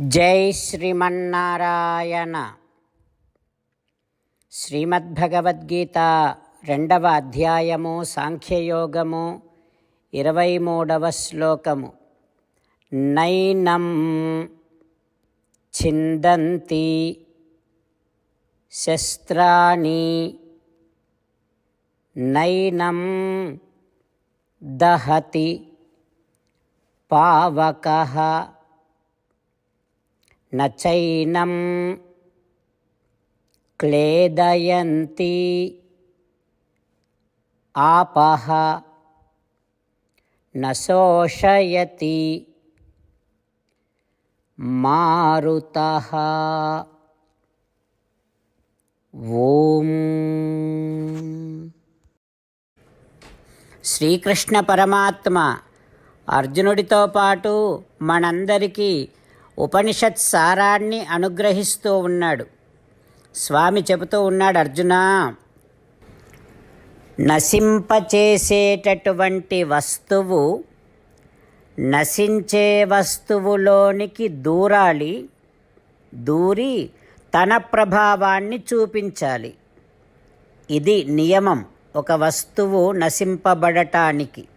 జై శ్రీమన్నారాయణ. శ్రీమద్భగవద్గీత రెండవ అధ్యాయము సాంఖ్యయోగము ఇరవై మూడవ శ్లోకము. నైనం చిందంతి శస్త్రాణి నైనం దహతి పావకः నచైనం క్లేదయంతి ఆపహ నశోషయతి మారుత. ఓం. శ్రీకృష్ణ పరమాత్మ అర్జునుడితో పాటు మనందరికీ ఉపనిషత్ సారాన్ని అనుగ్రహిస్తూ ఉన్నాడు. స్వామి చెబుతూ ఉన్నాడు అర్జున నశింపచేసేటటువంటి వస్తువు నశించే వస్తువులోనికి దూరాలి దూరి తన ప్రభావాన్ని చూపించాలి. ఇది నియమం ఒక వస్తువు నశింపబడటానికి.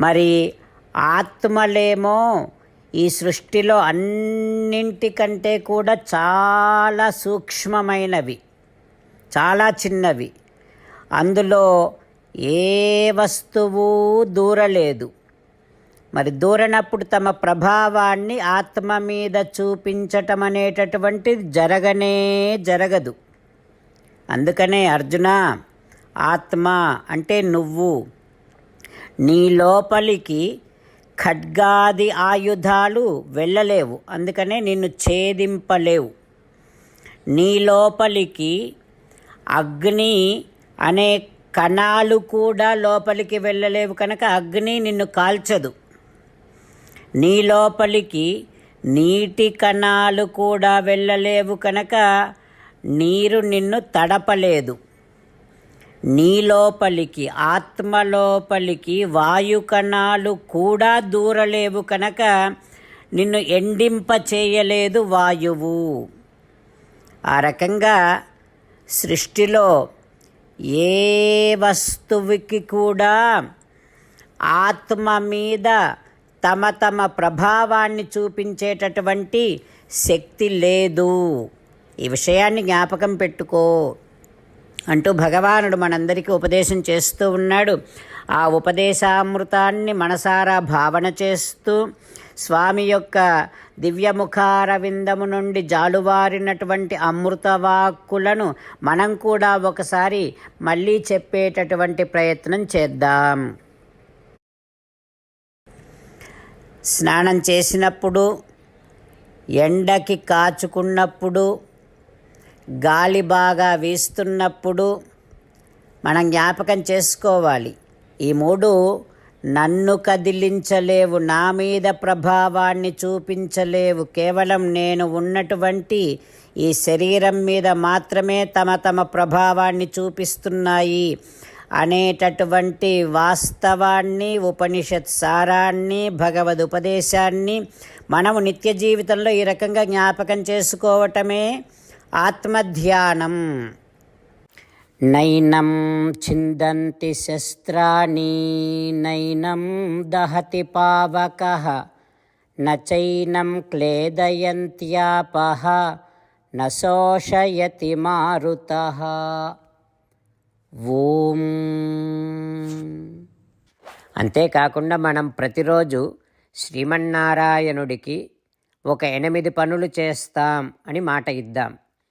మరి ఆత్మలేమో ఈ సృష్టిలో అన్నింటికంటే కూడా చాలా సూక్ష్మమైనవి చాలా చిన్నవి. అందులో ఏ వస్తువు దూరలేదు. మరి దూరనప్పుడు తమ ప్రభావాన్ని ఆత్మ మీద చూపించటం అనేటటువంటిది జరగనే జరగదు. అందుకనే అర్జున ఆత్మ అంటే నువ్వు. నీ లోపలికి ఖడ్గాది ఆయుధాలు వెళ్ళలేవు. అందుకనే నిన్ను ఛేదింపలేవు. నీ లోపలికి అగ్ని అనే కణాలు కూడా లోపలికి వెళ్ళలేవు కనుక అగ్ని నిన్ను కాల్చదు. నీ లోపలికి నీటి కణాలు కూడా వెళ్ళలేవు కనుక నీరు నిన్ను తడపలేదు. నీలోపలికి ఆత్మలోపలికి వాయుకణాలు వాయు కణాలు కూడా దూరలేవు కనుక నిన్ను ఎండింప చేయలేదు వాయువు. ఆ రకంగా సృష్టిలో ఏ వస్తువుకి కూడా ఆత్మ మీద తమ తమ ప్రభావాన్ని చూపించేటటువంటి శక్తి లేదు. ఈ విషయాన్ని జ్ఞాపకం పెట్టుకో. అంటూ భగవానుడు మనందరికీ ఉపదేశం చేస్తూ ఉన్నాడు. ఆ ఉపదేశామృతాన్ని మనసారా భావన చేస్తూ స్వామి యొక్క దివ్యముఖార విందము నుండి జాలువారినటువంటి అమృతవాక్కులను మనం కూడా ఒకసారి మళ్ళీ చెప్పేటటువంటి ప్రయత్నం చేద్దాం. స్నానం చేసినప్పుడు ఎండకి కాచుకున్నప్పుడు గాలి బాగా వీస్తున్నప్పుడు మనం జ్ఞాపకం చేసుకోవాలి. ఈ మూడు నన్ను కదిలించలేవు నా మీద ప్రభావాన్ని చూపించలేవు. కేవలం నేను ఉన్నటువంటి ఈ శరీరం మీద మాత్రమే తమ తమ ప్రభావాన్ని చూపిస్తున్నాయి అనేటటువంటి వాస్తవాన్ని ఉపనిషత్ సారాన్ని భగవద్ ఉపదేశాన్ని మనము నిత్య జీవితంలో ఈ రకంగా జ్ఞాపకం చేసుకోవటమే ఆత్మధ్యానం. నైనం చిందంతి శస్త్రాణి నైనం దహతి పావక నైనం క్లేదయంత్యాపహ నోషయతి మారుత. ఓం. అంతేకాకుండా మనం ప్రతిరోజు శ్రీమన్నారాయణుడికి ఒక ఎనిమిది పనులు చేస్తాం అని మాట ఇద్దాం.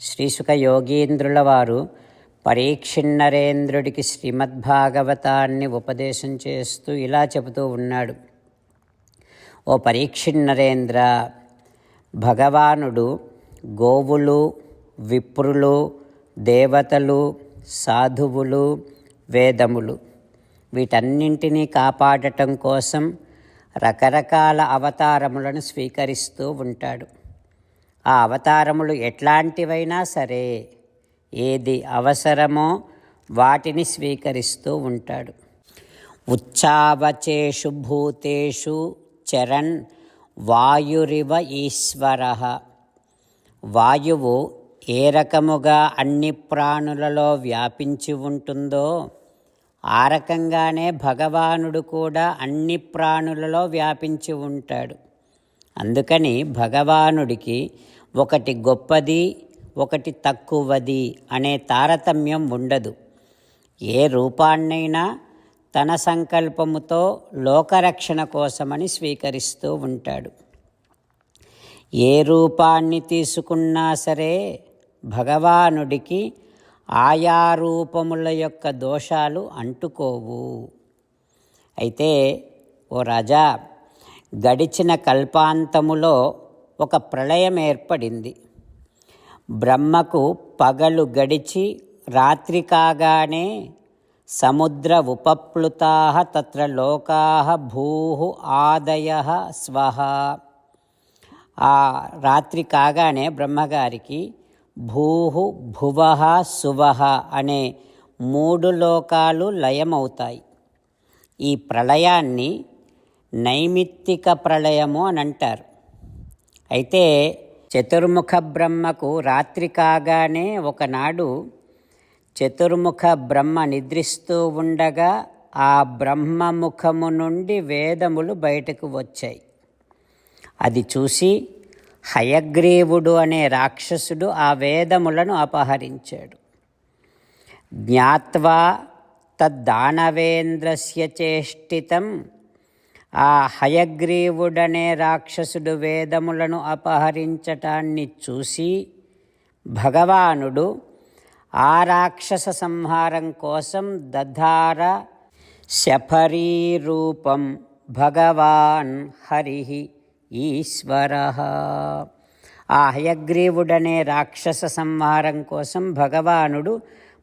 శ్రీసుక యోగీంద్రుల వారు పరీక్షిన్నరేంద్రుడికి శ్రీమద్భాగవతాన్ని ఉపదేశం చేస్తూ ఇలా చెబుతూ ఉన్నాడు. ఓ పరీక్షిన్నరేంద్ర భగవానుడు గోవులు విప్రులు దేవతలు సాధువులు వేదములు వీటన్నింటినీ కాపాడటం కోసం రకరకాల అవతారములను స్వీకరిస్తూ ఉంటాడు. ఆ అవతారములు ఎట్లాంటివైనా సరే ఏది అవసరమో వాటిని స్వీకరిస్తూ ఉంటాడు. ఉచ్చావచేషు భూతేషు చరణ్ వాయురివ ఈశ్వర. వాయువు ఏ రకముగా అన్ని ప్రాణులలో వ్యాపించి ఉంటుందో ఆ రకంగానే భగవానుడు కూడా అన్ని ప్రాణులలో వ్యాపించి ఉంటాడు. అందుకని భగవానుడికి ఒకటి గొప్పది ఒకటి తక్కువది అనే తారతమ్యం ఉండదు. ఏ రూపాన్నైనా తన సంకల్పముతో లోకరక్షణ కోసమని స్వీకరిస్తూ ఉంటాడు. ఏ రూపాన్ని తీసుకున్నా సరే భగవానుడికి ఆయా రూపముల యొక్క దోషాలు అంటుకోవు. అయితే ఓ రాజా గడిచిన కల్పాంతములో ఒక ప్రళయం ఏర్పడింది. బ్రహ్మకు పగలు గడిచి రాత్రి కాగానే సముద్ర ఉపప్లుతా తత్ర లోకా భూ ఆదయ స్వహ ఆ రాత్రి కాగానే బ్రహ్మగారికి భూ భువ సువ అనే మూడు లోకాలు లయమవుతాయి. ఈ ప్రళయాన్ని నైమిత్తిక ప్రళయము అని అంటారు. అయితే చతుర్ముఖ బ్రహ్మకు రాత్రి కాగానే ఒకనాడు చతుర్ముఖ బ్రహ్మ నిద్రిస్తూ ఉండగా ఆ బ్రహ్మముఖము నుండి వేదములు బయటకు వచ్చాయి. అది చూసి హయగ్రీవుడు అనే రాక్షసుడు ఆ వేదములను అపహరించాడు. జ్ఞాత్వా తద్దానవేంద్రస్య చేష్టితం ఆ హయగ్రీవుడనే రాక్షసుడు వేదములను అపహరించటాన్ని చూసి భగవానుడు ఆ రాక్షస సంహారం కోసం దధార శఫరీరూపం భగవాన్ హరి ఈశ్వర. ఆ హయగ్రీవుడనే రాక్షస సంహారం కోసం భగవానుడు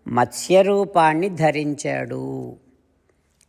మత్స్యరూపాన్ని ధరించాడు.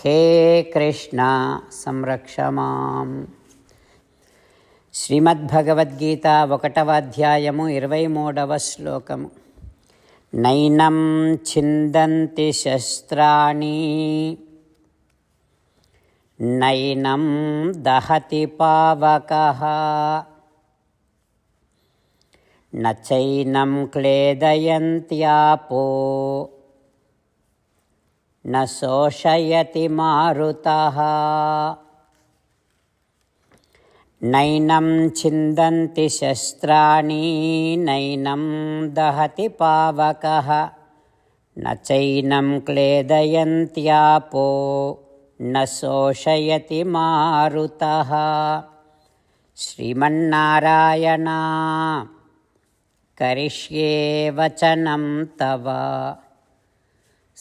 హే కృష్ణ సంరక్ష మాం. శ్రీమద్భగవద్గీత ఒకటవ అధ్యాయము ఇరవై మూడవ శ్లోకము. నైనం చిందంతి శస్త్రాణి. నైనం దహతి పవక. నైనం క్లేదయంత్యాపో. न शोषयति मारुतः। नैनं छिन्दन्ति शस्त्राणि नैनं दहति पावकः। न चैनं क्लेदयन्त्यापो न शोषयति मारुतः। श्रीमन्नारायणा करिष्ये वचनं तव